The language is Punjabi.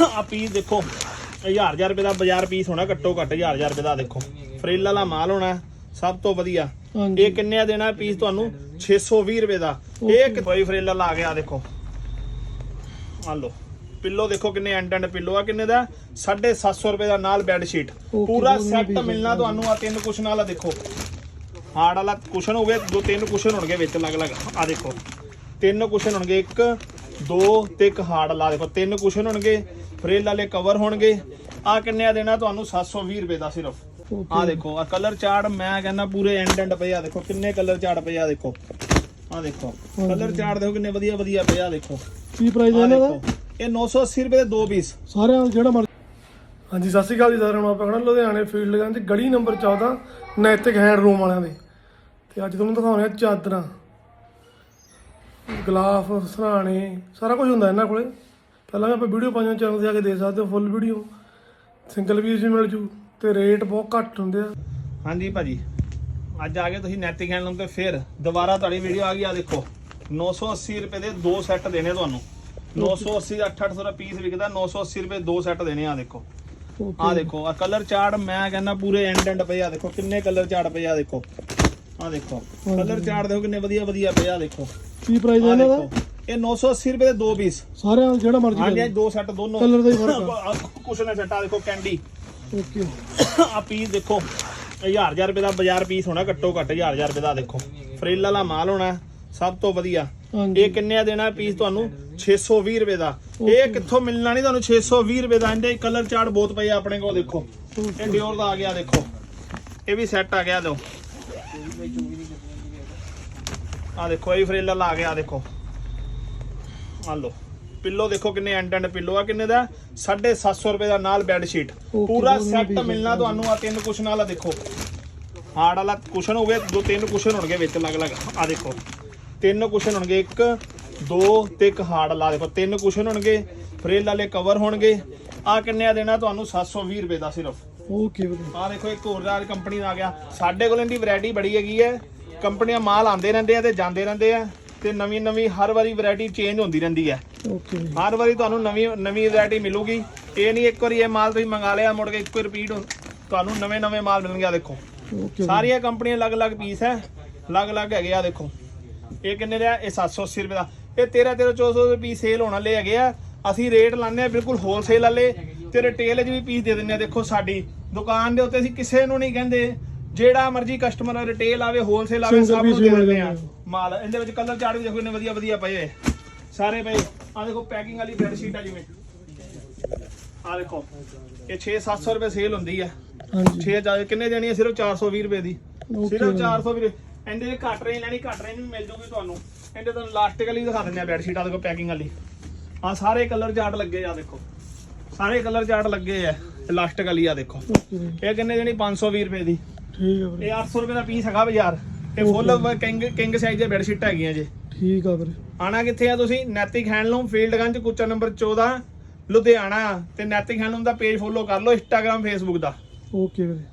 ਆ ਪੀਸ ਦੇਖੋ। 1000 1000 ਰੁਪਏ ਦਾ ਬਾਜ਼ਾਰ ਪੀਸ ਹੋਣਾ ਘੱਟੋ ਘੱਟ 1000 1000 ਰੁਪਏ ਦਾ ਦੇਖੋ। ਫਰੇਲ ਵਾਲਾ ਮਾਲ ਹੋਣਾ ਸਭ ਤੋਂ ਵਧੀਆ। ਇਹ ਕਿੰਨੇ ਦਾ ਦੇਣਾ ਪੀਸ ਤੁਹਾਨੂੰ? 620 ਰੁਪਏ ਦਾ। ਇਹ ਕੋਈ ਫਰੇਲ ਵਾਲਾ ਆ ਗਿਆ ਦੇਖੋ। ਆ ਲਓ। ਪਿੱਲੋ ਦੇਖੋ ਕਿੰਨੇ ਐਂਡ ਐਂਡ ਪਿੱਲੋ ਆ ਕਿੰਨੇ ਦਾ? 750 ਰੁਪਏ ਦਾ ਨਾਲ ਬੈੱਡ ਸ਼ੀਟ ਪੂਰਾ ਸੈੱਟ ਮਿਲਣਾ ਤੁਹਾਨੂੰ ਆ ਤਿੰਨ ਕੁਸ਼ਨ ਵਾਲਾ ਦੇਖੋ। ਹਾਰਡ ਵਾਲਾ ਕੁਸ਼ਨ ਹੋਵੇ ਦੋ ਤਿੰਨ ਕੁਸ਼ਨ ਹੋਣਗੇ ਵਿੱਚ ਅਲੱਗ-ਅਲੱਗ ਆ ਦੇਖੋ। ਤਿੰਨ ਕੁਸ਼ਨ ਹੋਣਗੇ ਇੱਕ ਦੋ ਤੇ ਇੱਕ ਹਾਰਡ ਲਾ ਦੇਖੋ ਤਿੰਨ ਕੁਸ਼ਨ ਹੋਣਗੇ। ਫਰੇਲ ਵਾਲੇ ਕਵਰ ਹੋਣਗੇ। ਆ ਕਿੰਨੇ ਆ ਦੇਣਾ ਤੁਹਾਨੂੰ 720 ਰੁਪਏ ਦਾ ਸਿਰਫ. ਆ ਦੇਖੋ ਆ ਕਲਰ ਚਾਰਟ ਮੈਂ ਕਹਿੰਦਾ ਪੂਰੇ ਐਂਡ ਐਂਡ ਪਏ ਆ। ਦੇਖੋ ਕਿੰਨੇ ਕਲਰ ਚਾਰਟ ਪਏ ਆ ਦੇਖੋ। ਆ ਦੇਖੋ ਕਲਰ ਚਾਰਟ ਦੇਖੋ ਕਿੰਨੇ ਵਧੀਆ ਵਧੀਆ ਪਏ ਆ ਦੇਖੋ। ਕੀ ਪ੍ਰਾਈਸ ਹੈ ਇਹਨਾਂ ਦਾ? ਇਹ 980 ਰੁਪਏ ਦੇ ਦੋ ਪੀਸ ਸਾਰਿਆਂ ਜਿਹੜਾ ਮਰਜ਼ੀ ਹਾਂਜੀ ਸਤਿ ਸ਼੍ਰੀ ਅਕਾਲ ਜੀ ਸਾਰਿਆਂ ਨੂੰ। ਆਪਾਂ ਖੜਾ ਲੁਧਿਆਣੇ ਫੀਲਡ ਗੰਜ ਗਲੀ ਨੰਬਰ 14 ਨੈਤਿਕ ਹੈਂਡ ਰੂਮ ਵਾਲਿਆਂ ਦੇ। ਤੇ ਅੱਜ ਤੁਹਾਨੂੰ ਦਿਖਾਉਣੇ ਆ ਚਾਦਰਾਂ। ਗਲਾਫ ਸਰਾਣੇ ਸਾਰਾ ਕੁਝ ਹੁੰਦਾ ਇਹਨਾਂ ਕੋਲੇ। ਪਹਿਲਾਂ ਆਪਾਂ ਵੀਡੀਓ ਪਾਈਆਂ ਚੈਨਲ ਤੇ ਜਾ ਕੇ ਦੇਖ ਸਕਦੇ ਹੋ ਫੁੱਲ ਵੀਡੀਓ ਸਿੰਗਲ ਵੀ ਮਿਲ ਜੂ ਤੇ ਰੇਟ ਬਹੁਤ ਘੱਟ ਹੁੰਦੇ ਆ। ਹਾਂਜੀ ਭਾਜੀ ਅੱਜ ਆ ਗਏ ਤੁਸੀਂ ਨੈਤਿਕ ਹੈਂਡਲੂਮ ਤੇ ਫਿਰ। ਦੁਬਾਰਾ ਤੁਹਾਡੀ ਵੀਡੀਓ ਆ ਗਈ ਆ ਦੇਖੋ। 980 ਰੁਪਏ ਦੇ ਦੋ ਸੈੱਟ ਦੇਣੇ ਤੁਹਾਨੂੰ। 980 ਦਾ 800 ਦਾ ਪੀਸ ਵਿਕਦਾ 980 ਰੁਪਏ ਦੋ ਸੈੱਟ ਦੇਣੇ ਆ ਦੇਖੋ। ਆ ਦੇਖੋ ਆ ਕਲਰ ਚਾਰਟ ਮੈਂ ਕਹਿੰਦਾ ਪੂਰੇ ਐਂਡ ਐਂਡ ਪਏ ਆ ਦੇਖੋ ਕਿੰਨੇ ਕਲਰ ਚਾਰਟ ਪਏ ਆ ਦੇਖੋ। ਆ ਦੇਖੋ ਕਲਰ ਚਾਰਟ ਦੇਖੋ ਕਿੰਨੇ ਵਧੀਆ ਵਧੀਆ ਪਏ ਆ ਦੇਖੋ। ਕੀ ਪ੍ਰਾਈਸ ਹੈ ਇਹਨਾਂ ਦਾ? ਇਹ 980 ਰੁਪਏ ਦੇ ਦੋ ਪੀਸ ਸਾਰਿਆਂ ਜਿਹੜਾ ਮਰਜ਼ੀ ਹਾਂਜੀ ਹਾਂਜੀ ਦੋ ਸੈੱਟ ਦੋਨੋਂ। ਕਲਰ ਦਾ ਹੀ ਫ਼ਰਕ ਕੁਛ ਨਾ ਸੈੱਟ ਆ ਦੇਖੋ ਕੈਂਡੀ ਓਕੇ ਆ ਪੀਸ ਦੇਖੋ 1000 1000 ਰੁਪਏ ਦਾ ਬਾਜ਼ਾਰ ਪੀਸ ਹੋਣਾ ਘੱਟੋ ਘੱਟ 1000 1000 ਰੁਪਏ ਦਾ ਦੇਖੋ। ਫਰੇਲ ਵਾਲਾ ਮਾਲ ਹੋਣਾ ਸਭ ਤੋਂ ਵਧੀਆ। ਹਾਂਜੀ। ਇਹ ਕਿੰਨੇ ਦਾ ਦੇਣਾ ਪੀਸ ਤੁਹਾਨੂੰ? 620 ਰੁਪਏ ਦਾ। ਇਹ ਕਿੱਥੋਂ ਮਿਲਣਾ ਨਹੀਂ ਤੁਹਾਨੂੰ? 620 ਰੁਪਏ ਦਾ। ਇਹਦੇ ਕਲਰ ਚਾਰਟ ਬਹੁਤ ਪਏ ਆ ਆਪਣੇ ਕੋਲ ਦੇਖੋ। ਇਹ ਡਿਓਰ ਦਾ ਆ ਗਿਆ ਦੇਖੋ। ਇਹ ਵੀ ਸੈੱਟ ਆ ਗਿਆ ਲਓ ਆ ਦੇਖੋ ਇਹ ਫਰੇਲ ਵਾਲਾ ਆ ਗਿਆ ਦੇਖੋ। ਆ ਲਓ। ਪਿੱਲੋ ਦੇਖੋ ਕਿੰਨੇ ਐਂਡ ਐਂਡ ਪਿੱਲੋ ਆ ਕਿੰਨੇ ਦਾ? 750 ਰੁਪਏ ਦਾ ਨਾਲ ਬੈੱਡ ਸ਼ੀਟ ਪੂਰਾ ਸੈੱਟ ਮਿਲਣਾ ਤੁਹਾਨੂੰ ਆ ਤਿੰਨ ਕੁਸ਼ਨ ਵਾਲਾ ਦੇਖੋ। ਹਾਰਡ ਵਾਲਾ ਕੁਸ਼ਨ ਹੋਵੇ ਦੋ ਤਿੰਨ ਕੁਸ਼ਨ ਹੋਣਗੇ ਵਿੱਚ ਅਲੱਗ-ਅਲੱਗ ਆ ਦੇਖੋ। ਤਿੰਨ ਕੁਸ਼ਨ ਹੋਣਗੇ ਇੱਕ ਦੋ ਤੇ ਇੱਕ ਹਾਰਡ ਲਾ ਦੇਖੋ ਤਿੰਨ ਕੁਸ਼ਨ ਹੋਣਗੇ ਫਰੇਲ ਵਾਲੇ ਕਵਰ ਹੋਣਗੇ। ਆ ਕਿੰਨੇ ਆ ਦੇਣਾ ਤੁਹਾਨੂੰ? 720 ਰੁਪਏ ਦਾ ਸਿਰਫ। ਓਕੇ ਆ ਦੇਖੋ ਇੱਕ ਹੋਰ ਦਾ ਕੰਪਨੀ ਦਾ ਆ ਗਿਆ। ਸਾਡੇ ਕੋਲ ਇਹਦੀ ਵੈਰਾਈਟੀ ਬੜੀ ਹੈਗੀ ਹੈ। ਕੰਪਨੀਆਂ ਮਾਲ ਆਉਂਦੇ ਰਹਿੰਦੇ ਆ ਤੇ ਜਾਂਦੇ ਰਹਿੰਦੇ ਆ। ਤੇ ਨਵੀਂ ਨਵੀਂ ਹਰ ਵਾਰੀ ਵੈਰਾਈਟੀ ਚੇਂਜ ਹੁੰਦੀ ਰਹਿੰਦੀ ਹੈ। ਓਕੇ ਹਰ ਵਾਰੀ ਤੁਹਾਨੂੰ ਨਵੀਂ ਨਵੀਂ ਵੈਰਾਈਟੀ ਮਿਲੂਗੀ। ਇਹ ਨਹੀਂ ਇੱਕ ਵਾਰੀ ਇਹ ਮਾਲ ਤੁਸੀਂ ਮੰਗਾ ਲਿਆ ਮੁੜ ਕੇ ਇੱਕੋ ਰਿਪੀਟ ਤੁਹਾਨੂੰ ਨਵੇਂ ਨਵੇਂ ਮਾਲ ਮਿਲਣਗੇ ਆ ਦੇਖੋ। ਓਕੇ ਸਾਰੀਆਂ ਕੰਪਨੀਆਂ ਅਲੱਗ-ਅਲੱਗ ਪੀਸ ਹੈ ਅਲੱਗ-ਅਲੱਗ ਹੈਗੇ ਆ ਦੇਖੋ। ਇਹ ਕਿੰਨੇ ਦਾ? ਇਹ 780 ਰੁਪਏ ਦਾ। ਇਹ 13 13 1400 ਦੇ ਪੀਸ ਸੇਲ ਹੋਣ ਵਾਲੇ ਹੈਗੇ ਆ। ਅਸੀਂ ਰੇਟ ਲਾਉਂਦੇ ਆ ਬਿਲਕੁਲ ਹੋਲਸੇਲ ਵਾਲੇ। ਤੇ ਰਿਟੇਲ 'ਚ ਵੀ ਪੀਸ ਦੇ ਦਿੰਦੇ ਆ ਦੇਖੋ ਸਾਡੀ। ਦੁਕਾਨ ਦੇ ਉੱਤੇ ਅਸੀਂ ਕਿਸੇ ਨੂੰ ਨਹੀਂ ਕਹਿੰਦੇ। ਜਿਹੜਾ ਮਰਜ਼ੀ ਕਸਟਮਰ ਰਿਟੇਲ ਆਵੇ ਹੋਲਸੇਲ ਆਵੇ ਸਭ ਨੂੰ ਦੇ ਦਿੰਦੇ ਆ। ਮਾਲ ਇਹਦੇ ਵਿੱਚ ਕਲਰ ਚਾਰਟ ਵੀ ਦੇਖੋ ਇੰਨੇ ਵਧੀਆ ਵਧੀਆ ਪਏ ਹੋਏ। ਸਾਰੇ ਪਏ। ਆ ਦੇਖੋ ਪੈਕਿੰਗ ਵਾਲੀ ਬੈੱਡ ਸ਼ੀਟ ਆ ਜਿਵੇਂ। ਆ ਦੇਖੋ। ਇਹ 6-700 ਰੁਪਏ ਸੇਲ ਹੁੰਦੀ ਆ। ਹਾਂਜੀ। 6 ਜਾ ਕਿੰਨੇ ਦੇਣੀ ਹੈ ਸਿਰਫ 420 ਰੁਪਏ ਦੀ। ਸਿਰਫ 400 ਰੁਪਏ। ਇਹਦੇ ਜੇ ਘੱਟ ਰੇਂਜ ਲੈਣੀ ਘੱਟ ਰੇਂਜ ਵੀ ਮਿਲ ਜੂਗੀ ਤੁਹਾਨੂੰ। ਇਹਦੇ ਤੁਹਾਨੂੰ ਲਾਸਟਿਕ ਵਾਲੀ ਦਿਖਾ ਦਿੰਦੇ ਆ ਬੈੱਡ ਸ਼ੀਟ ਆ ਦੇਖੋ ਪੈਕਿੰਗ ਵਾਲੀ। ਆ ਸਾਰੇ ਕਲਰ ਚਾਰਟ ਲੱਗੇ ਆ ਦੇਖੋ। ਸਾਰੇ ਕਲਰ ਚਾਰਟ ਲੱਗੇ ਆ। ਇਲਾਸਟਿਕ ਵਾਲੀ ਆ ਦੇਖੋ। ਵੀਰੇ ਇਹ ਕਿੰਨੇ ਦੇਣੀ? 520 ਰੁਪਏ ਦੀ। ਠੀਕ ਆ ਵੀਰੇ। ਇਹ 800 ਰੁਪਏ ਦਾ ਪੀਸ ਹੈਗਾ ਬਾਜ਼ਾਰ। ਇਹ ਫੁੱਲ ਕਿੰਗ ਕਿੰਗ ਸਾਈਜ਼ ਦੇ ਬੈੱਡ ਸ਼ੀਟਾਂ ਹੈਗੀਆਂ ਜੇ। ਠੀਕ ਆ ਵੀਰੇ। ਆਣਾ ਕਿੱਥੇ ਆ ਤੁਸੀਂ? ਨੈਤਿਕ ਹੈਂਡਲੂਮ ਫੀਲਡਗੰਜ ਕੁੱਚਾ ਨੰਬਰ 14 ਲੁਧਿਆਣਾ। ਤੇ ਨੈਤਿਕ ਹੈਂਡਲੂਮ ਦਾ ਪੇਜ ਫੋਲੋ ਕਰ ਲਓ ਇੰਸਟਾਗ੍ਰam ਫੇਸਬੁੱਕ ਦਾ। ਓਕੇ ਵੀਰੇ।